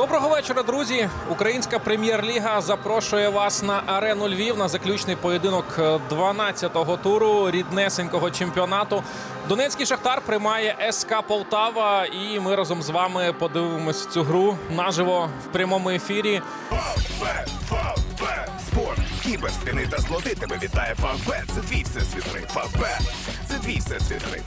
Доброго вечора, друзі. Українська прем'єр-ліга запрошує вас на арену Львів на заключний поєдинок е, 12-го туру ріднесенького чемпіонату. Донецький шахтар приймає СК Полтава, і ми разом з вами подивимось цю гру наживо в прямому ефірі. Спорт, кіберстини та злоти тебе вітає Фавбет. Це твій всесвіт гри. Це твій всесвіт гри.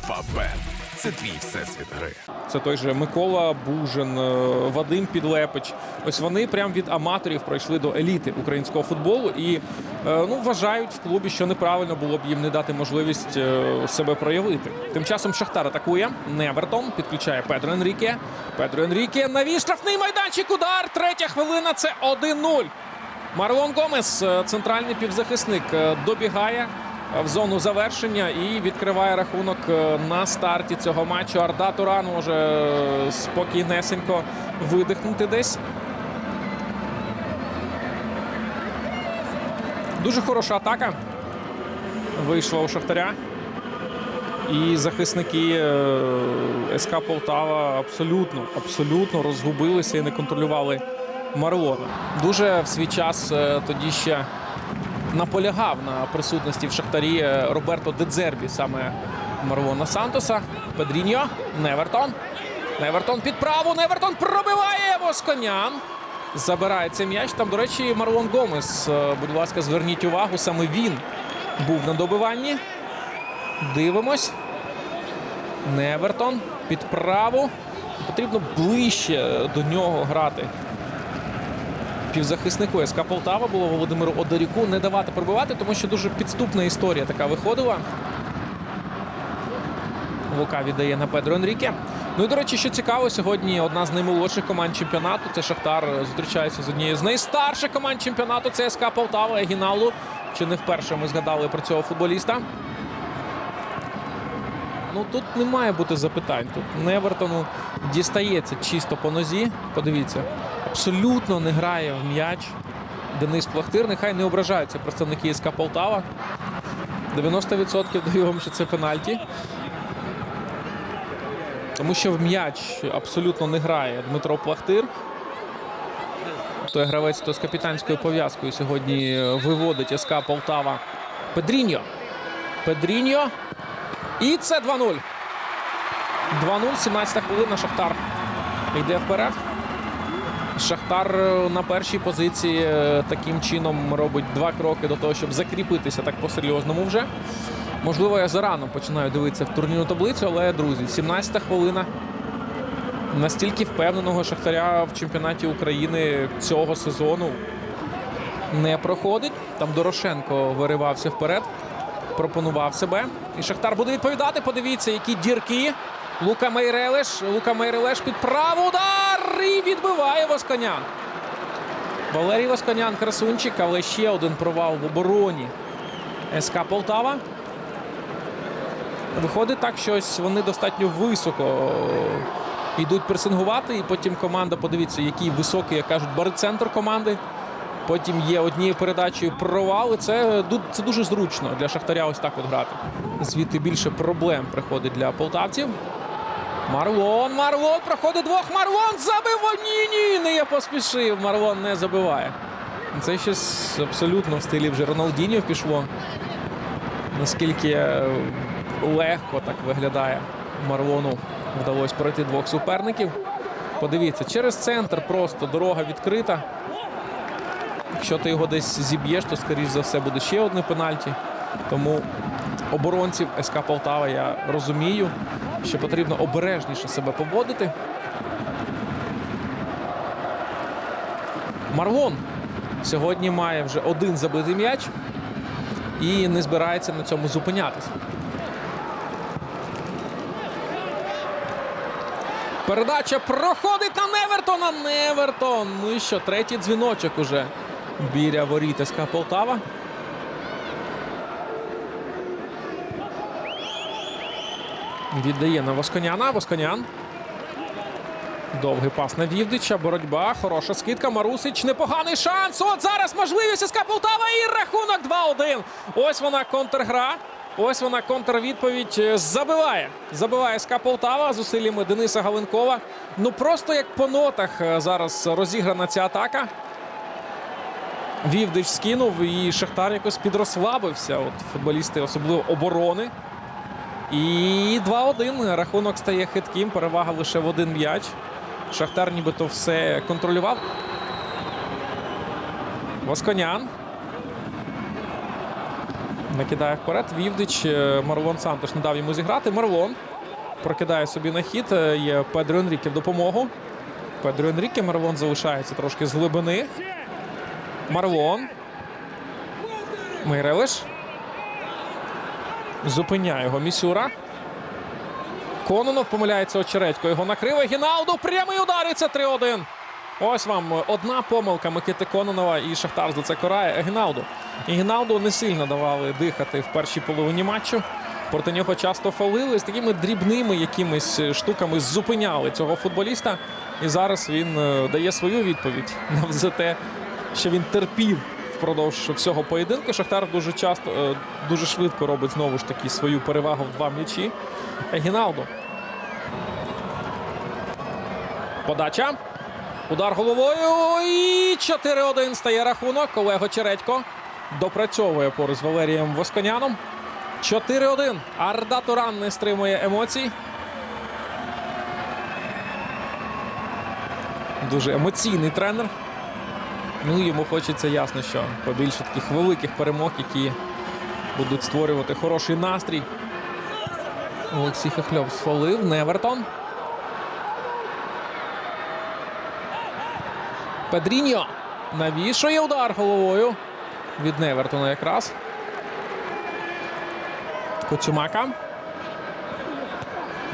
Це твій всесвіт гри. Це той же Микола Бужин, е, Вадим Підлепич. Ось вони прямо від аматорів пройшли до еліти українського футболу і е, ну, вважають в клубі, що неправильно було б їм не дати можливість е, себе проявити. Тим часом Шахтар атакує. Невертон підключає Педро Енріке. Педро Енріке навів штрафний майданчик. Удар. Третя хвилина. Це 1-0. Марлон Гомес, центральний півзахисник, добігає в зону завершення і відкриває рахунок е, на старті цього матчу. Арда Туран може е, спокійнесенько видихнути десь. Дуже хороша атака. Вийшла у Шахтаря. І захисники е, СК Полтава абсолютно, абсолютно розгубилися і не контролювали Марлона. Дуже в свій час тоді ще наполягав на присутності в Шахтарі Роберто Дедзербі, саме Марлона Сантоса. Педріньо, Невертон. Невертон під праву. Невертон пробиває Восконян. Забирає цей м'яч. Там, до речі, Марлон Гомес. Е, Будь ласка, зверніть увагу, саме він був на добиванні. Дивимось. Невертон під праву. Потрібно ближче до нього грати. Півзахиснику СК Полтава було Володимиру Одоріку не давати пробивати, тому що дуже підступна історія така виходила. Лука віддає на Педро Енріке. Ну і до речі, що цікаво, сьогодні одна з наймолодших команд чемпіонату. Це Шахтар зустрічається з однією з найстарших команд чемпіонату. Це СК Полтава Егіналу. Чи не вперше ми згадали про цього футболіста? Ну тут не має бути запитань. Тут Невертону дістається чисто по нозі. Подивіться, абсолютно не грає в м'яч. Денис Плахтир. Нехай не ображаються представники СК Полтава. 90% даю вам, що це пенальті. Тому що в м'яч абсолютно не грає Дмитро Плахтир. Той гравець, хто з капітанською пов'язкою сьогодні виводить СК Полтава. Педріньо. Педріньо. І це 2-0. 2-0, 17 хвилина. Шахтар йде вперед. Шахтар е, на першій позиції е, таким чином робить два кроки до того, щоб закріпитися так по-серйозному вже. Можливо, я зарано починаю дивитися в турнірну таблицю, але, друзі, 17 хвилина. Настільки впевненого Шахтаря в чемпіонаті України цього сезону не проходить. Там Дорошенко виривався вперед, пропонував себе. І Шахтар буде відповідати. Подивіться, які дірки. Лука Мейрелеш. Лука Мейрелеш під праву удар і відбиває Восконян. Валерій Восконян красунчик, але ще один провал в обороні. СК Полтава. Виходить так, що вони достатньо високо йдуть пресингувати, і потім команда, подивіться, який високий, як кажуть, барицентр команди. Потім є однією передачею провал. І це, це дуже зручно для Шахтаря ось так от грати. Звідти більше проблем приходить для полтавців. Марлон, Марлон проходить двох. Марлон забив ні, ні, не поспішив. Марлон не забиває. Це щось абсолютно в стилі вже Роналдіньо пішло. Наскільки е, легко так виглядає Марлону вдалося пройти двох суперників. Подивіться, через центр просто дорога відкрита. Якщо ти його десь зіб'єш, то скоріш за все буде ще одне пенальті. Тому оборонців СК Полтава я розумію, що потрібно обережніше себе поводити. Марлон сьогодні має вже один забитий м'яч і не збирається на цьому зупинятися. Передача проходить на Невертона. Невертон. Ну і що, третій дзвіночок уже біля воріт СК Полтава. Віддає на Восконяна. Восконян. Довгий пас на Вівдича. Боротьба. Хороша скидка. Марусич. Непоганий шанс. От зараз можливість СК Полтава і рахунок 2-1. Ось вона контргра. Ось вона контрвідповідь е, забиває. Забиває СК Полтава зусиллями Дениса Галенкова. Ну просто як по нотах е, зараз розіграна ця атака. Вівдич скинув і Шахтар якось підрослабився. От футболісти, особливо оборони. І 2-1. Рахунок стає хитким. Перевага лише в один м'яч. Шахтар нібито все контролював. Восконян. Накидає вперед. Вівдич. Е, Марлон Сантош не дав йому зіграти. Марлон прокидає собі на хід. Е, Є Педро Енріке в допомогу. Педро Енріке. Марлон залишається трошки з глибини. Марлон. Мейрелиш. Зупиняє його Місюра. Кононов помиляється очередько. Його накрив. Гіналду. Прямий удар. І це 3-1. Ось вам одна помилка Микити Кононова і Шахтар за це карає Гіналду. І Гіналду не сильно давали дихати в першій половині матчу. Проти нього часто фалили з такими дрібними якимись штуками зупиняли цього футболіста. І зараз він е, дає свою відповідь за те, що він терпів впродовж всього поєдинку. Шахтар дуже часто, е, дуже швидко робить знову ж таки свою перевагу в два м'ячі. Гіналду. Подача. Удар головою. І 4-1 стає рахунок. Олего Чередько допрацьовує поруч з Валерієм Восконяном. 4-1. Арда Туран не стримує емоцій. Дуже емоційний тренер. Ну, йому хочеться ясно, що побільше таких великих перемог, які будуть створювати хороший настрій. Олексій Хохльов сфолив. Невертон. Педріньо навішує удар головою від Невертона якраз. Коцюмака.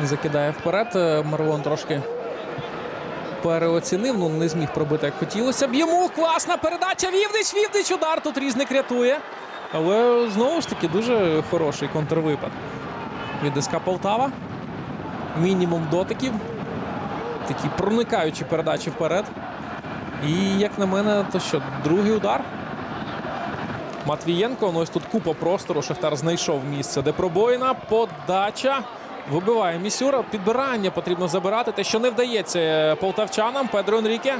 Закидає вперед. Е, Марлон трошки переоцінив. Ну, не зміг пробити, як хотілося б йому. Класна передача. Вівдич, Вівдич, удар. Тут різник рятує. Але знову ж таки дуже хороший контрвипад від СК Полтава. Мінімум дотиків. Такі проникаючі передачі вперед. І, як на мене, то що, другий удар. Матвієнко. Ну ось тут купа простору. Шахтар знайшов місце, де пробоїна. Подача. Вибиває Місюра. Підбирання потрібно забирати. Те, що не вдається полтавчанам. Педро Енріке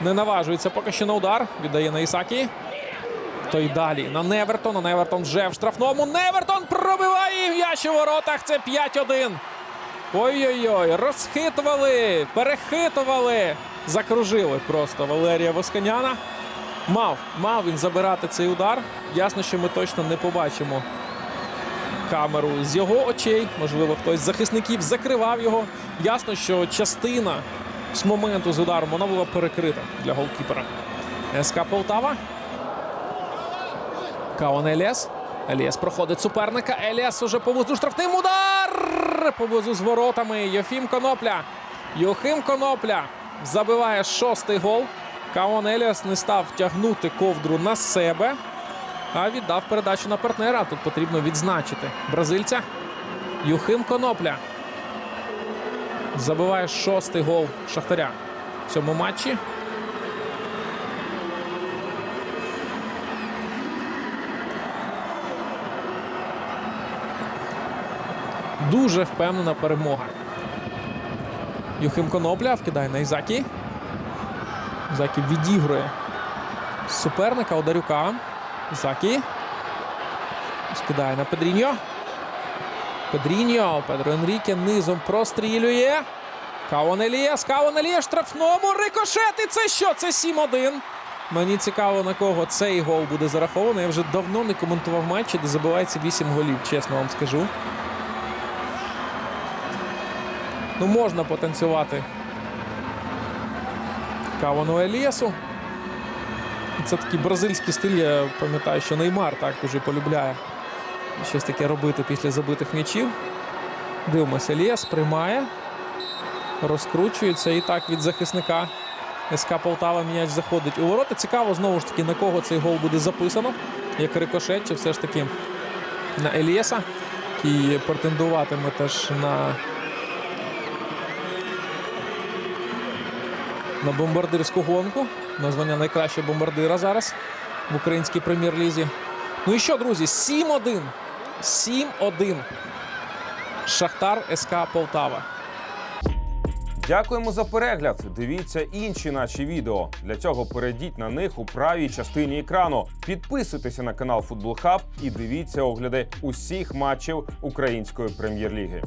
не наважується поки що на удар. Віддає на Ісакі. То й далі на Невертон. Невертон вже в штрафному. Невертон пробиває м'яч у воротах. Це 5-1. Ой-ой-ой, розхитували, перехитували, закружили просто Валерія Восканяна. Мав, мав він забирати цей удар. Ясно, що ми точно не побачимо камеру з його очей. Можливо, хтось з захисників закривав його. Ясно, що частина з моменту з ударом вона була перекрита для голкіпера. СК Полтава. Каон Еліас. Еліас проходить суперника. Еліас уже поблизу штрафним удар! Поблизу з воротами. Йофім Конопля. Йохим Конопля забиває шостий гол. Каон Еліас не став тягнути ковдру на себе, а віддав передачу на партнера. Тут потрібно відзначити бразильця. Юхим Конопля забиває шостий гол Шахтаря в цьому матчі. Дуже впевнена перемога. Юхим Конопля вкидає на Ізакі. Ізакі відігрує суперника Одарюка. Ізакі. Скидає на Педріньо. Педріньо. Педро Енріке низом прострілює. Каон Елієс. Каон Елієс штрафному. Рикошет. І це що? Це 7-1. Мені цікаво, на кого цей гол буде зарахований. Я вже давно не коментував матчі, де забивається 8 голів, чесно вам скажу. Ну, можна потанцювати Кавану Еліасу. Це такий бразильський стиль. Я пам'ятаю, що Неймар так дуже полюбляє щось таке робити після забитих м'ячів. Дивимося, Еліас приймає, розкручується і так від захисника СК Полтава м'яч заходить у ворота. Цікаво, знову ж таки, на кого цей гол буде записано. Як рикошет, чи все ж таки на Еліаса, який претендуватиме теж на на бомбардирську гонку. На звання найкращого бомбардира зараз в українській прем'єр-лізі. Ну і що, друзі? 7-1. 7-1. Шахтар СК Полтава. Дякуємо за перегляд. Дивіться інші наші відео. Для цього перейдіть на них у правій частині екрану. Підписуйтеся на канал Футбол Хаб і дивіться огляди усіх матчів української прем'єр-ліги.